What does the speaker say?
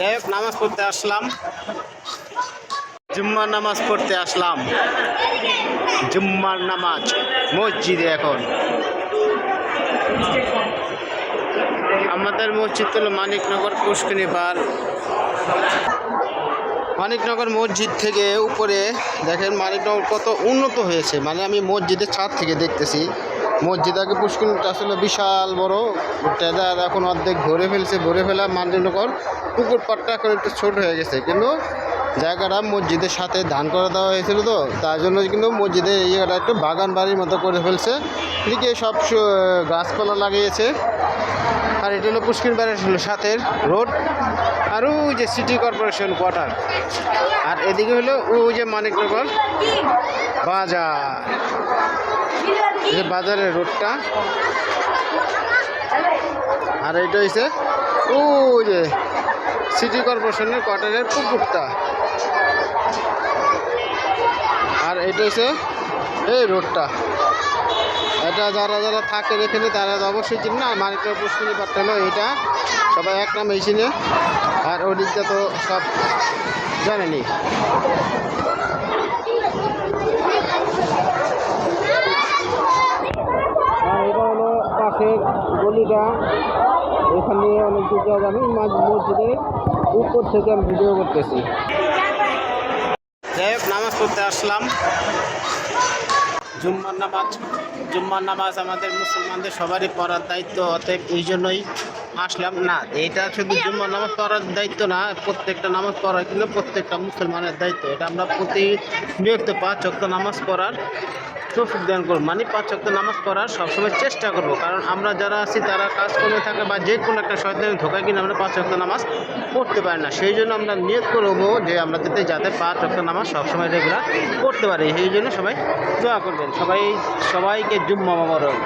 যাই নামাজ পড়তে আসলাম। জুম্মার নামাজ পড়তে আসলাম। জুম্মার নামাজ মসজিদে এখন। আমাদের মসজিদ হলো মানিকনগর পুষ্কিনী বার মানিকনগর মসজিদ থেকে উপরে দেখেন মানিকনগর কত উন্নত হয়েছে। মানে আমি মসজিদের ছাদ থেকে দেখতেছি। মসজিদ আগে পুষ্কিনটা আসলে বিশাল বড়। ট্রেজার এখন অর্ধেক ভরে ফেলছে, ভরে ফেলা মানিকনগর পুকুর পাড়টা এখন একটু ছোট হয়ে গেছে। কিন্তু জায়গাটা মসজিদের সাথে ধান করে দেওয়া হয়েছিল তো, তার জন্য কিন্তু মসজিদের এই জায়গাটা একটু বাগান বাড়ির মতো করে ফেলছে। এদিকে সব গাছপালা লাগিয়েছে। আর এটা হলো পুষ্কিন বাড়ির সাথের রোড। আর ওই যে সিটি কর্পোরেশন কোয়ার্টার। আর এদিকে হলো ওই যে মানিকনগর বাজার। যে বাজারের রোডটা। আর এটা হচ্ছে ওই যে সিটি কর্পোরেশনের কোয়ার্টারের পুকুরটা। আর এটা হচ্ছে এই রোডটা। এটা যারা যারা থাকে এখানে, তারা অবশ্যই চিনে আর মানিকনগর পুষ্করী পাট্টা হলো এটা সবাই এক নামে চিনে। আর ওদিকটা তো সব জানেনি আর এটা হলো পাশের গলিটা এখানে অনেক দূর যাওয়া যাবে মাঝ মসজিদের উপর থেকে আমি ভিডিও করতেছি। যাই হোক, নামাজ পড়তে আসলাম। জুম্মার নামাজ জুম্মার নামাজ আমাদের মুসলমানদের সবারই পড়ার দায়িত্ব, অতএব এই জন্যই আসলাম। না, এটা শুধু জুম্মার নামাজ পড়ার দায়িত্ব না, প্রত্যেকটা নামাজ পড়া কিন্তু প্রত্যেকটা মুসলমানের দায়িত্ব। এটা আমরা প্রতি নিয়ত পাঁচ চক্ত নামাজ পড়ার তৌফিক দান করুন। মানে পাঁচ অক্ত নামাজ পড়ার সবসময় চেষ্টা করব। কারণ আমরা যারা আছি, তারা কাজ করে থাকে বা যে কোনো একটা শয়তানি ধোকায় কিনা আমরা পাঁচ অক্ত নামাজ পড়তে পারি না। সেই জন্য আমরা নিয়ত করব যে আমরা যাতে যাতে পাঁচ অক্ত নামাজ সবসময় রেগুলার পড়তে পারি। সেই জন্য সবাই দোয়া করবেন। সবাই, সবাইকে জুম্মা মোবারক।